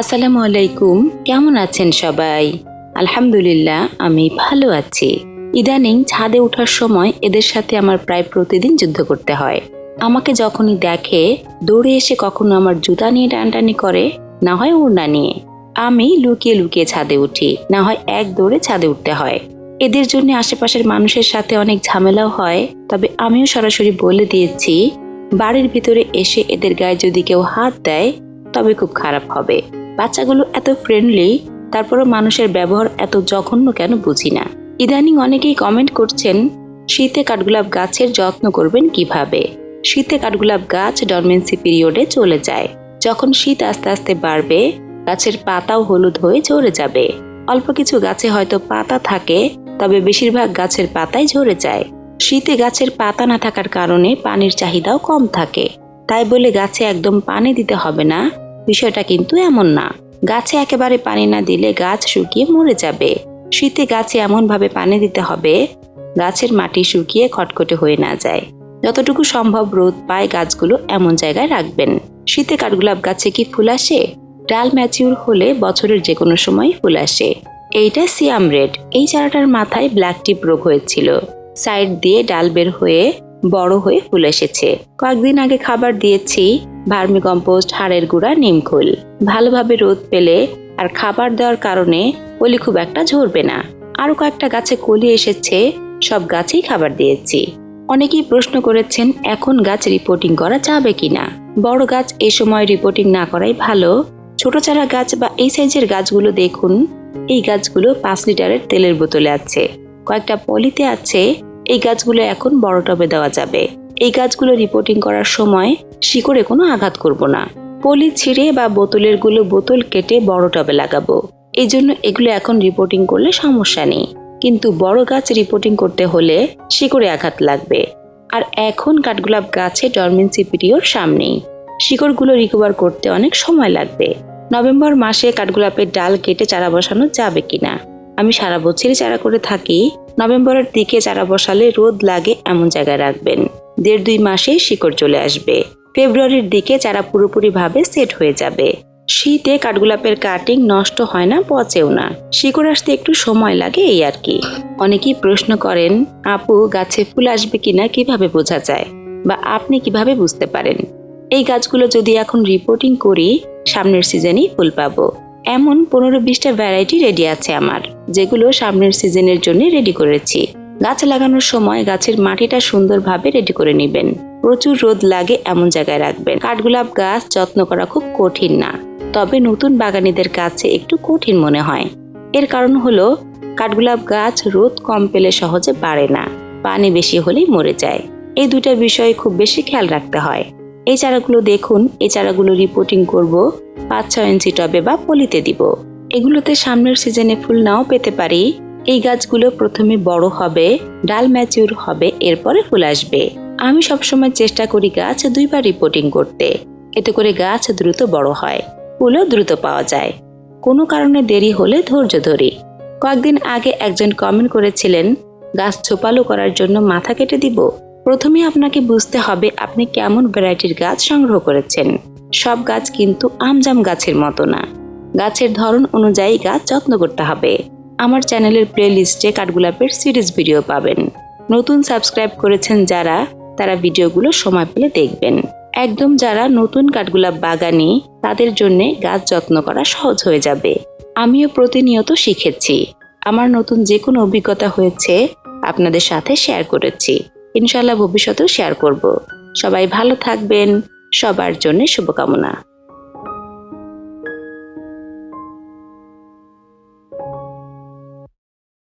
আসসালামু আলাইকুম। কেমন আছেন সবাই? আলহামদুলিল্লাহ, আমি ভালো আছি। ইদানিং ছাদে ওঠার সময় এদের সাথে আমার প্রায় প্রতিদিন যুদ্ধ করতে হয়। আমাকে যখনই দেখে, দৌড়ে এসে কখনো আমার জুতা নিয়ে টানটানি করে, না হয় ওড়না নিয়ে। আমি লুকিয়ে লুকিয়ে ছাদে উঠি, না হয় এক দৌড়ে ছাদে উঠতে হয়। এদের জন্য আশেপাশের মানুষের সাথে অনেক ঝামেলাও হয়, তবে আমিও সরাসরি বলে দিয়েছি, বাড়ির ভিতরে এসে এদের গায়ে যদি কেউ হাত দেয়, তবে খুব খারাপ হবে। বাচ্চাগুলো এত ফ্রেন্ডলি তারপরও মানুষের ব্যবহার এত জঘন্য কেন বুঝি না। ইদানিং অনেকেই কমেন্ট করছেন, শীতে কাঠগোলাপ গাছের যত্ন করবেন কীভাবে? শীতে কাঠগোলাপ গাছ ডরমেন্সি পিরিয়ডে চলে যায়। যখন শীত আস্তে আস্তে বাড়বে, গাছের পাতাও হলুদ হয়ে ঝরে যাবে। অল্প কিছু গাছে হয়তো পাতা থাকে, তবে বেশিরভাগ গাছের পাতাই ঝরে যায়। শীতে গাছের পাতা না থাকার কারণে পানির চাহিদাও কম থাকে। তাই বলে গাছে একদম পানি দিতে হবে না বিষয়টা কিন্তু এমন না। গাছে একেবারে পানি না দিলে গাছ শুকিয়ে মরে যাবে। শীতে গাছে এমনভাবে পানি দিতে হবে, গাছের মাটি শুকিয়ে খটখটে হয়ে না যায়। যতটুকু সম্ভব রোদ পায় গাছগুলো এমন জায়গায় রাখবেন। শীতে কাঠগোলাপ গাছে কি ফুল আসে? ডাল ম্যাচিউর হলে বছরের যে কোনো সময় ফুল আসে। এইটা সিয়াম রেড। এই চারাটার মাথায় ব্ল্যাক টিপ রোগ হয়েছিল। সাইড দিয়ে ডাল বের হয়ে বড় হয়ে ফুল এসেছে। কয়েকদিন আগে খাবার দিয়েছি, ভার্মি কম্পোস্ট, হাড়ের গুঁড়া নিমখোল ভালোভাবে রোদ পেলে আর খাবার দেওয়ার কারণে কলি খুব একটা ঝরবে না। আরও কয়েকটা গাছে কলি এসেছে, সব গাছেই খাবার দিয়েছি। অনেকেই প্রশ্ন করেছেন, এখন গাছ রিপোর্টিং করা যাবে কিনা? বড় গাছ এ সময় রিপোর্টিং না করাই ভালো। ছোট চারা গাছ বা এই সাইজের গাছগুলো দেখুন, এই গাছগুলো পাঁচ লিটারের তেলের বোতলে আছে। কয়েকটা পলিতে আছে এই গাছগুলো এখন বড় টবে দেওয়া যাবে। এই গাছগুলো রিপোর্টিং করার সময় শিকড়ে কোনো আঘাত করব না। পলি ছিঁড়ে বা বোতলেরগুলো বোতল কেটে বড় টবে লাগাবো। এই জন্য এগুলো এখন রিপোর্টিং করলে সমস্যা নেই। কিন্তু বড় গাছ রিপোর্টিং করতে হলে শিকড়ে আঘাত লাগবে। আর এখন কাঠগোলাপ গাছে ডরমেন্সি পিরিয়ড সামনেই। শিকড়গুলো রিকভার করতে অনেক সময় লাগবে। নভেম্বর মাসে কাঠগোলাপের ডাল কেটে চারা বসানো যাবে কিনা? আমি সারা বছরই চারা করে থাকি। নভেম্বরের দিকে চারা বসালে রোদ লাগে এমন জায়গায় রাখবেন। দেড় দুই মাসে শিকড় চলে আসবে। ফেব্রুয়ারির দিকে চারা পুরোপুরিভাবে সেট হয়ে যাবে। শীতে কাঠগোলাপের কাটিং নষ্ট হয় না, পচেও না। শিকড় আসতে একটু সময় লাগে এই আর কি। অনেকেই প্রশ্ন করেন, আপু, গাছে ফুল আসবে কিনা কীভাবে বোঝা যায়? বা, আপনি কীভাবে বুঝতে পারেন? এই গাছগুলো যদি এখন রিপোর্টিং করি, সামনের সিজনেই ফুল পাবো। এমন পনেরো বিশটা ভ্যারাইটি রেডি আছে আমার, যেগুলো সামনের সিজনের জন্য রেডি করেছি। গাছ লাগানোর সময় গাছের মাটিটা সুন্দরভাবে রেডি করে নেবেন। প্রচুর রোদ লাগে এমন জায়গায় রাখবেন। কাঠগোলাপ গাছ যত্ন করা খুব কঠিন না, তবে নতুন বাগানীদের কাছে একটু কঠিন মনে হয়। এর কারণ হলো, কাঠগোলাপ গাছ রোদ কম পেলে সহজে বাড়ে না, পানি বেশি হলেই মরে যায়। এই দুটা বিষয় খুব বেশি খেয়াল রাখতে হয়। এই চারাগুলো দেখুন, এই চারাগুলো রিপোর্টিং করব, পাঁচ ছয় ইঞ্চি টবে বা পলিতে দিব। এগুলোতে সামনের সিজনে ফুল নাও পেতে পারি। এই গাছগুলো প্রথমে বড় হবে, ডাল ম্যাচিউর হবে, এরপরে ফুল আসবে। আমি সবসময় চেষ্টা করি গাছ দুইবার রিপোর্টিং করতে। এতে করে গাছ দ্রুত বড় হয়, ফুলও দ্রুত পাওয়া যায়। কোনো কারণে দেরি হলে ধৈর্য ধরি। কয়েকদিন আগে একজন কমেন্ট করেছিলেন, গাছ ছোপালো করার জন্য মাথা কেটে দিব? প্রথমে আপনাকে বুঝতে হবে আপনি কেমন ভ্যারাইটির গাছ সংগ্রহ করেছেন। সব গাছ কিন্তু আমজাম গাছের মতো না। গাছের ধরন অনুযায়ী গাছ যত্ন করতে হবে। আমার চ্যানেলের প্লে লিস্টে কাঠগোলাপের সিরিজ ভিডিও পাবেন। নতুন সাবস্ক্রাইব করেছেন যারা, তারা ভিডিওগুলো সময় পেলে দেখবেন। একদম যারা নতুন কাঠগোলাপ বাগানি, তাদের জন্য গাছ যত্ন করা সহজ হয়ে যাবে। আমিও প্রতিনিয়ত শিখেছি। আমার নতুন যে কোনো অভিজ্ঞতা হয়েছে, আপনাদের সাথে শেয়ার করেছি। ইনশাল্লাহ ভবিষ্যতেও শেয়ার করব। সবাই ভালো থাকবেন। সবার জন্য শুভকামনা।